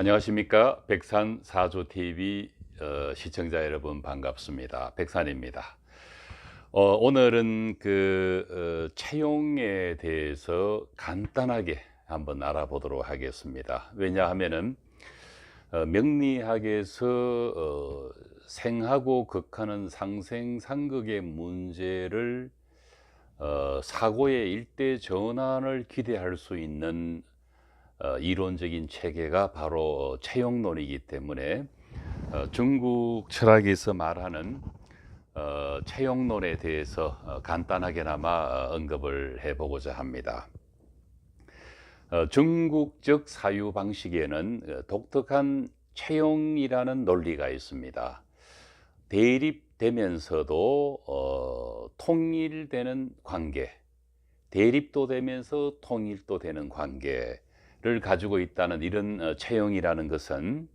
안녕하십니까 백산 사조 TV 어, 시청자 여러분 반갑습니다. 백산입니다. 어, 오늘은 그 어, 채용에 대해서 간단하게 한번 알아보도록 하겠습니다. 왜냐하면은 어, 명리학에서 어, 생하고 극하는 상생 상극의 문제를 어, 사고의 일대 전환을 기대할 수 있는 어, 이론적인 체계가 바로 채용론이기 때문에 어, 중국 철학에서 말하는 어, 채용론에 대해서 어, 간단하게나마 어, 언급을 해보고자 합니다. 어, 중국적 사유 방식에는 어, 독특한 채용이라는 논리가 있습니다. 대립되면서도 어, 통일되는 관계, 대립도 되면서 통일도 되는 관계 를 가지고 있다는 이런 어, 채용이라는 것은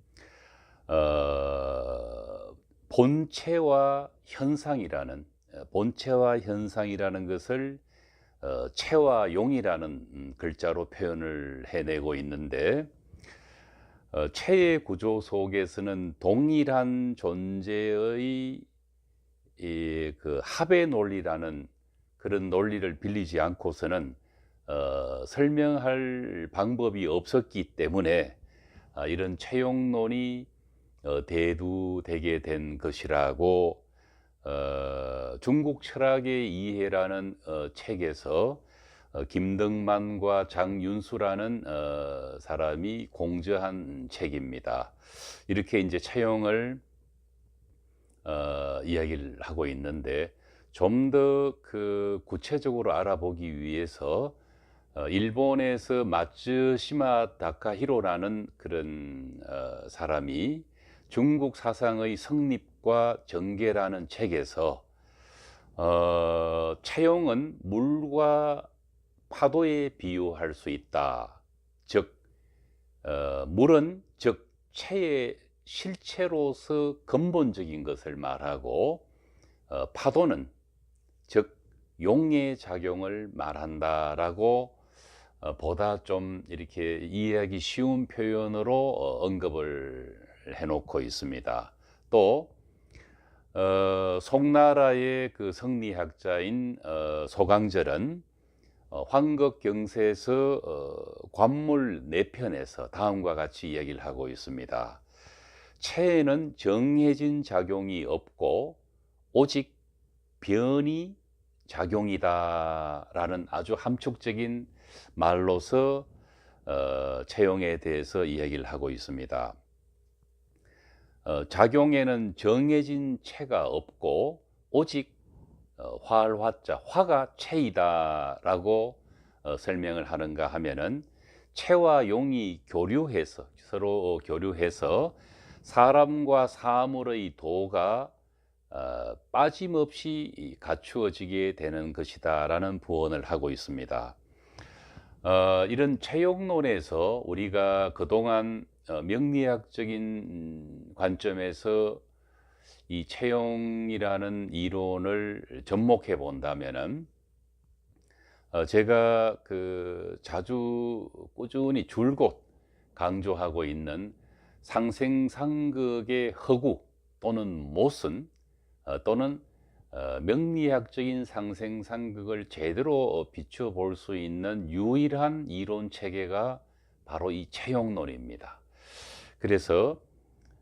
어, 본체와 현상이라는 어, 본체와 현상이라는 것을 어, 체와 용이라는 음, 글자로 표현을 해내고 있는데 어, 체의 구조 속에서는 동일한 존재의 이, 그 합의 논리라는 그런 논리를 빌리지 않고서는 어, 설명할 방법이 없었기 때문에 아, 이런 채용론이 어, 대두되게 된 것이라고 어, 중국 철학의 이해라는 어, 책에서 어, 김등만과 장윤수라는 어, 사람이 공저한 책입니다. 이렇게 이제 채용을 어, 이야기를 하고 있는데 좀 더 그 구체적으로 알아보기 위해서 어, 일본에서 마츠시마 다카히로라는 그런 어, 사람이 중국 사상의 성립과 전개라는 책에서 어, 채용은 물과 파도에 비유할 수 있다. 즉, 어, 물은 즉 체의 실체로서 근본적인 것을 말하고 어, 파도는 즉 용의 작용을 말한다라고 어, 보다 좀 이렇게 이해하기 쉬운 표현으로 어, 언급을 해놓고 있습니다. 또 어, 송나라의 그 성리학자인 어, 소강절은 어, 황극경세에서 어, 관물 네 편에서 다음과 같이 이야기를 하고 있습니다. 체에는 정해진 작용이 없고 오직 변이 작용이다라는 아주 함축적인 말로서 어, 채용에 대해서 이야기를 하고 있습니다. 어, 작용에는 정해진 체가 없고 오직 어, 활화자 화가 체이다라고 어, 설명을 하는가 하면은 체와 용이 교류해서 서로 교류해서 사람과 사물의 도가 어, 빠짐없이 갖추어지게 되는 것이다라는 부언을 하고 있습니다. 어, 이런 채용론에서 우리가 그동안 어, 명리학적인 관점에서 이 채용이라는 이론을 접목해 본다면은 어, 제가 그 자주 꾸준히 줄곧 강조하고 있는 상생상극의 허구 또는 못은 어, 또는 어, 명리학적인 상생상극을 제대로 비춰 볼수 있는 유일한 이론 체계가 바로 이 채용론입니다. 그래서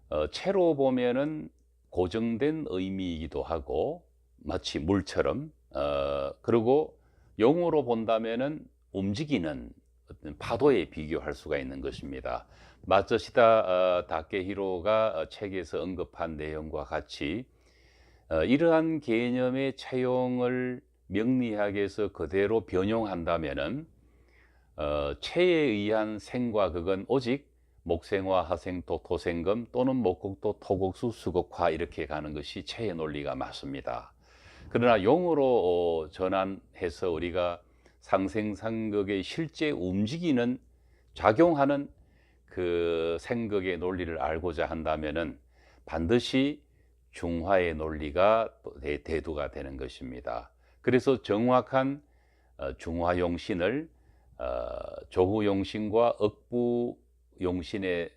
어, 채로 보면은 고정된 의미이기도 하고 마치 물처럼 어, 그리고 용어로 본다면은 움직이는 어떤 파도에 비교할 수가 있는 것입니다. 마츠시다 어, 다케히로가 어, 책에서 언급한 내용과 같이 어, 이러한 개념의 차용을 명리학에 서 그대로 변용한다면은 어, 체에 의한 생과 극은 오직 목생화, 하생토, 토생금 또는 목국토, 토국수, 수국화 이렇게 가는 것이 체의 논리가 맞습니다. 그러나 용어로 어, 전환해서 우리가 상생상극의 실제 움직이는 작용하는 그 생극의 논리를 알고자 한다면은 반드시 중화의 논리가 대두가 되는 것입니다. 그래서 정확한 어, 중화용신을 어, 조후용신과 억부용신의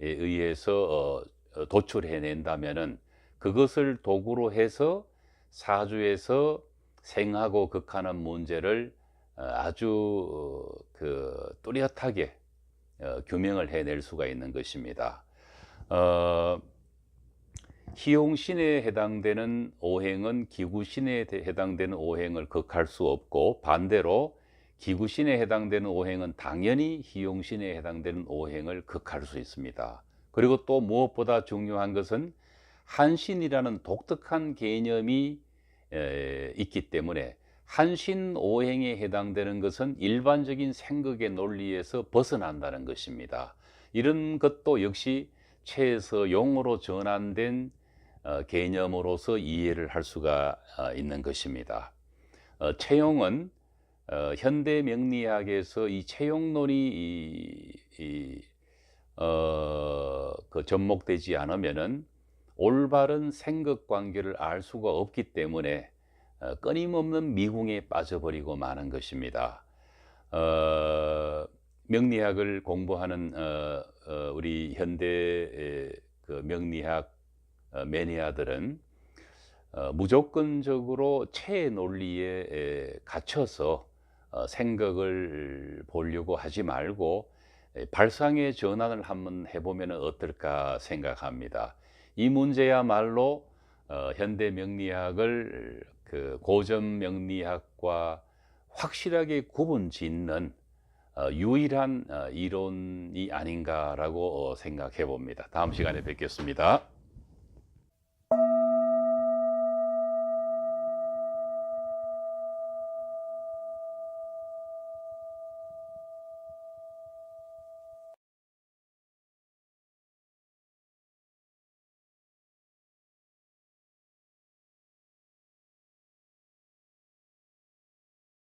의해서 어, 어, 도출해낸다면은 그것을 도구로 해서 사주에서 생하고 극하는 문제를 어, 아주 어, 그 뚜렷하게 어, 규명을 해낼 수가 있는 것입니다. 어, 희용신에 해당되는 오행은 기구신에 대- 해당되는 오행을 극할 수 없고 반대로 기구신에 해당되는 오행은 당연히 희용신에 해당되는 오행을 극할 수 있습니다. 그리고 또 무엇보다 중요한 것은 한신이라는 독특한 개념이 에, 있기 때문에 한신 오행에 해당되는 것은 일반적인 생각의 논리에서 벗어난다는 것입니다. 이런 것도 역시 체에서 용어로 전환된 어, 개념으로서 이해를 할 수가 어, 있는 것입니다. 어, 채용은 어, 현대 명리학에서 이 채용론이 이, 이, 어, 그 접목되지 않으면은 올바른 생각 관계를 알 수가 없기 때문에 어, 끊임없는 미궁에 빠져버리고 마는 것입니다. 어, 명리학을 공부하는 어, 어, 우리 현대 에, 그 명리학 어, 매니아들은 어, 무조건적으로 체의 논리에 에, 갇혀서 어, 생각을 보려고 하지 말고 에, 발상의 전환을 한번 해보면 어떨까 생각합니다. 이 문제야말로 어, 현대 명리학을 그 고전 명리학과 확실하게 구분 짓는 어, 유일한 어, 이론이 아닌가라고 어, 생각해 봅니다. 다음 시간에 뵙겠습니다.